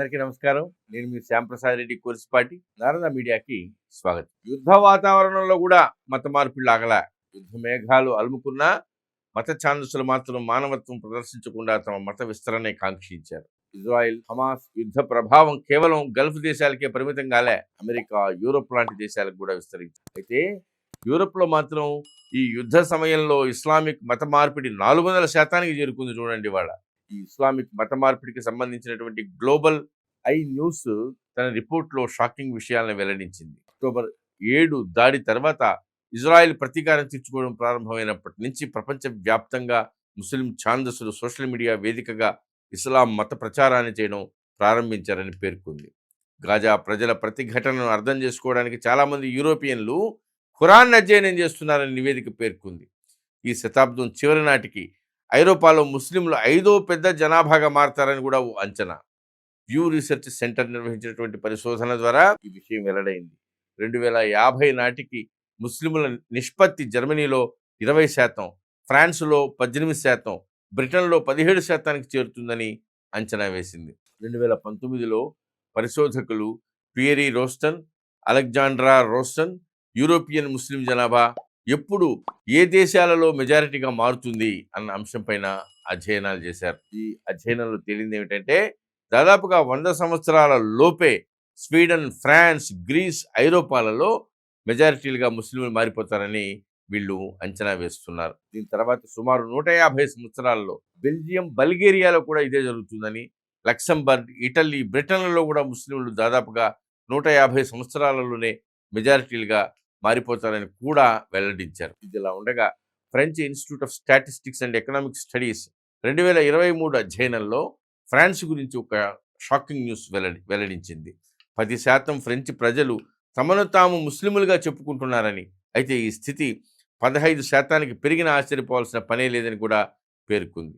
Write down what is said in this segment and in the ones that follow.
అందరికీ నమస్కారం. నేను మీ శ్యాంప్రసాద్ రెడ్డి కురిసిపాటి నారద మీడియాకి స్వాగతం. యుద్ధ వాతావరణంలో కూడా మత మార్పులు ఆగల యుద్ధ మేఘాలు అలుముకున్నా మత ఛాందసులు మాత్రం మానవత్వం ప్రదర్శించకుండా తమ మత విస్తరణే కాంక్షించారు. ఇజ్రాయిల్ హమాస్ యుద్ధ ప్రభావం కేవలం గల్ఫ్ దేశాలకే పరిమితం కాలే అమెరికా యూరోప్ లాంటి దేశాలకు కూడా విస్తరించింది. అయితే యూరోప్లో మాత్రం ఈ యుద్ధ సమయంలో ఇస్లామిక్ మత మార్పిడి నాలుగు వందల శాతానికి చేరుకుంది చూడండి వాళ్ళ ఈ ఇస్లామిక్ మత మార్పిడికి సంబంధించినటువంటి గ్లోబల్ ఐ న్యూస్ తన రిపోర్ట్లో షాకింగ్ విషయాలను వెల్లడించింది. అక్టోబర్ ఏడు దాడి తర్వాత ఇజ్రాయెల్ ప్రతీకారం తీర్చుకోవడం ప్రారంభమైనప్పటి నుంచి ప్రపంచ వ్యాప్తంగా ముస్లిం ఛాందసులు సోషల్ మీడియా వేదికగా ఇస్లాం మత ప్రచారాన్ని చేయడం ప్రారంభించారని పేర్కొంది. గాజా ప్రజల ప్రతిఘటనను అర్థం చేసుకోవడానికి చాలామంది యూరోపియన్లు ఖురాన్ అధ్యయనం చేస్తున్నారని నివేదిక పేర్కొంది. ఈ శతాబ్దం చివరి నాటికి ఐరోపాలో ముస్లింలు ఐదో పెద్ద జనాభాగా మారతారని కూడా ఓ అంచనా. వ్యూ రీసెర్చ్ సెంటర్ నిర్వహించినటువంటి పరిశోధన ద్వారా ఈ విషయం వెల్లడైంది. రెండు వేల యాభై నాటికి ముస్లింల నిష్పత్తి జర్మనీలో ఇరవై శాతం ఫ్రాన్స్లో పద్దెనిమిది శాతం బ్రిటన్లో పదిహేడు శాతానికి చేరుతుందని అంచనా వేసింది. రెండు వేల పంతొమ్మిదిలో పరిశోధకులు Pierre Roston Alexandra Roston European ముస్లిం జనాభా ఎప్పుడు ఏ దేశాలలో మెజారిటీగా మారుతుంది అన్న అంశంపైన అధ్యయనాలు చేశారు. ఈ అధ్యయనంలో తేలింది ఏమిటంటే దాదాపుగా వంద సంవత్సరాల లోపే స్వీడన్ ఫ్రాన్స్ గ్రీస్ ఐరోపాలలో మెజారిటీలుగా ముస్లింలు మారిపోతారని వీళ్ళు అంచనా వేస్తున్నారు. దీని తర్వాత సుమారు నూట యాభై సంవత్సరాల్లో బెల్జియం బల్గేరియాలో కూడా ఇదే జరుగుతుందని లక్సంబర్గ్ ఇటలీ బ్రిటన్లలో కూడా ముస్లింలు దాదాపుగా నూట యాభై సంవత్సరాలలోనే మెజారిటీలుగా మారిపోతారని కూడా వెల్లడించారు. ఇదిలా ఉండగా French Institute of Statistics and Economic Studies రెండు వేల ఇరవై మూడు అధ్యయనంలో ఫ్రాన్స్ గురించి ఒక షాకింగ్ న్యూస్ వెల్లడి వెల్లడించింది. పది శాతం ఫ్రెంచ్ ప్రజలు తమను తాము ముస్లిములుగా చెప్పుకుంటున్నారని అయితే ఈ స్థితి పదహైదు శాతానికి పెరిగిన ఆశ్చర్యపోవాల్సిన పనే లేదని కూడా పేర్కొంది.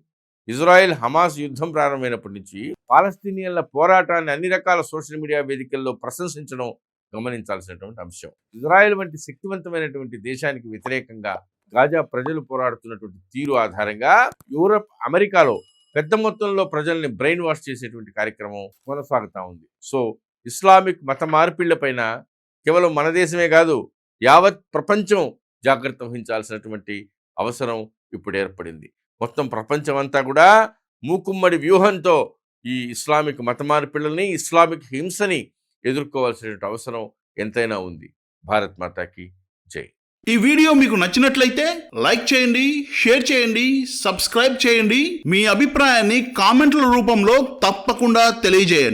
ఇజ్రాయెల్ హమాస్ యుద్ధం ప్రారంభమైనప్పటి నుంచి పాలస్తీనియన్ల పోరాటాన్ని అన్ని రకాల సోషల్ మీడియా వేదికల్లో ప్రశంసించడం గమనించాల్సినటువంటి అంశం. ఇజ్రాయెల్ వంటి శక్తివంతమైనటువంటి దేశానికి వ్యతిరేకంగా గాజా ప్రజలు పోరాడుతున్నటువంటి తీరు ఆధారంగా యూరప్ అమెరికాలో పెద్ద మొత్తంలో ప్రజల్ని బ్రెయిన్ వాష్ చేసేటువంటి కార్యక్రమం కొనసాగుతా ఉంది. సో ఇస్లామిక్ మత మార్పిళ్ళపైన కేవలం మన దేశమే కాదు యావత్ ప్రపంచం జాగ్రత్త వహించాల్సినటువంటి అవసరం ఇప్పుడు ఏర్పడింది. మొత్తం ప్రపంచం అంతా కూడా మూకుమ్మడి వ్యూహంతో ఈ ఇస్లామిక్ మత మార్పిళ్ళని ఇస్లామిక్ హింసని ఎదుర్కోవాల్సిన అవసరం ఎంతైనా ఉంది. భారత్ మాతాకి జై. ఈ వీడియో మీకు నచ్చినట్లయితే లైక్ చేయండి షేర్ చేయండి సబ్స్క్రైబ్ చేయండి. మీ అభిప్రాయాన్ని కామెంట్ల రూపంలో తప్పకుండా తెలియజేయండి.